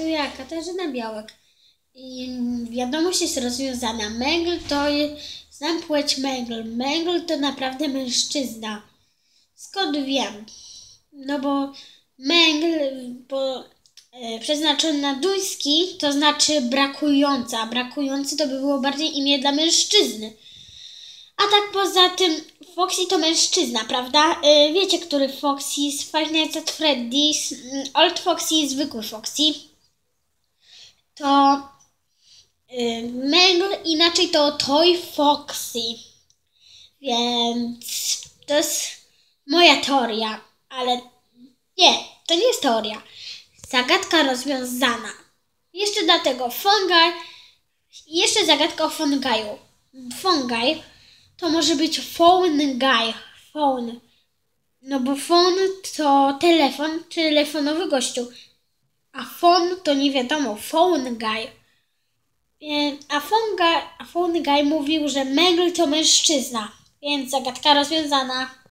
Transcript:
to ja, Katarzyna Białek. I wiadomość jest rozwiązana. Męgl to jest, znam płeć Męgl. Męgl to naprawdę mężczyzna. Skąd wiem? No bo Męgl, bo e, przeznaczony na duński, to znaczy brakująca. Brakujący to by było bardziej imię dla mężczyzny. A tak poza tym, Foxy to mężczyzna, prawda? Y, wiecie, który Foxy jest Five Nights at Freddy's, mm, Old Foxy i zwykły Foxy. To y, Mengl, inaczej to Toy Foxy. Więc to jest moja teoria, ale nie, to nie jest teoria. Zagadka rozwiązana. Jeszcze dlatego Fungi, jeszcze zagadka o Fungaju. Fungi to może być phone guy. Phone. No bo phone to telefon, telefonowy gościu. A phone to nie wiadomo, phone guy. Wie- A phone guy, a phone guy mówił, że Megl to mężczyzna. Więc zagadka rozwiązana.